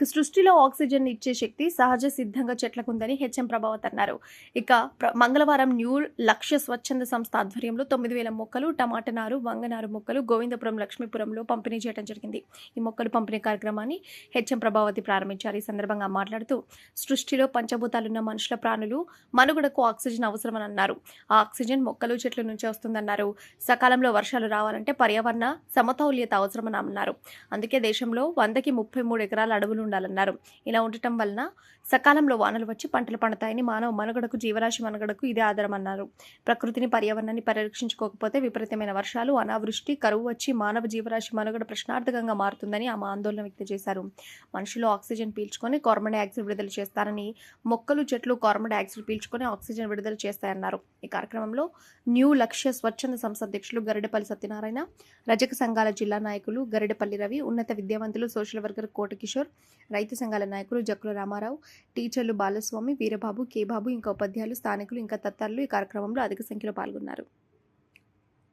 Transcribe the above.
ఇక సృష్టిలో ఆక్సిజన్ ఇచ్చే శక్తి సహజ సిద్ధంగా చెట్లకుందని హెచ్ఎం ప్రభావత్ అన్నారు. ఇక ప్ర- మంగళవారం న్యూ లక్ష్య స్వచ్ఛంద సంస్థ ఆధ్వర్యంలో తొమ్మిది వేల మొక్కలు టమాటనారు వంగనారు మొక్కలు గోవిందపురం లక్ష్మీపురంలో పంపిణీ చేయడం జరిగింది. ఈ మొక్కలు పంపిణీ కార్యక్రమాన్ని హెచ్ఎం ప్రభావతి ప్రారంభించారు. ఈ సందర్భంగా మాట్లాడుతూ సృష్టిలో పంచభూతాలున్న మనుషుల ప్రాణులు మనుగడకు ఆక్సిజన్ అవసరమని అన్నారు. ఆ ఆక్సిజన్ మొక్కలు చెట్ల నుంచి వస్తుందన్నారు. సకాలంలో వర్షాలు రావాలంటే పర్యావరణ సమతౌల్యత అవసరమని అన్నారు. అందుకే దేశంలో వందకి ముప్పై మూడు ఎకరాల అడవులు ఉండాలన్నారు. ఇలా ఉండటం వలన సకాలంలో వానలు వచ్చి పంటలు పండుతాయని మానవ మనుగడకు జీవరాశి మనుగడకు ఇదే ఆధారం అన్నారు. ప్రకృతిని పర్యావరణాన్ని పరిరక్షించుకోకపోతే విపరీతమైన వర్షాలు అనావృష్టి కరువు వచ్చి మానవ జీవరాశి మనుగడ ప్రశ్నార్థకంగా మారుతుందని ఆమె ఆందోళన వ్యక్తం చేశారు. మనుషులు ఆక్సిజన్ పీల్చుకొని కార్బన్ డైఆక్సైడ్ విడుదల చేస్తారని మొక్కలు చెట్లు కార్బన్ డైఆక్సైడ్ పీల్చుకొని ఆక్సిజన్ విడుదల చేస్తాయన్నారు. ఈ కార్యక్రమంలో న్యూ లక్ష్య స్వచ్ఛంద సంస్థ అధ్యక్షులు గరిడపల్లి సత్యనారాయణ రజక సంఘాల జిల్లా నాయకులు గరిడపల్లి రవి ఉన్నత విద్యావంతులు సోషల్ వర్కర్ కోట కిషోర్ రైతు సంఘాల నాయకులు జక్కుల రామారావు టీచర్లు బాలస్వామి వీరబాబు కే బాబు ఇంకా ఉపాధ్యాయులు స్థానికులు ఇంకా తత్తారులు ఈ కార్యక్రమంలో అధిక సంఖ్యలో పాల్గొన్నారు.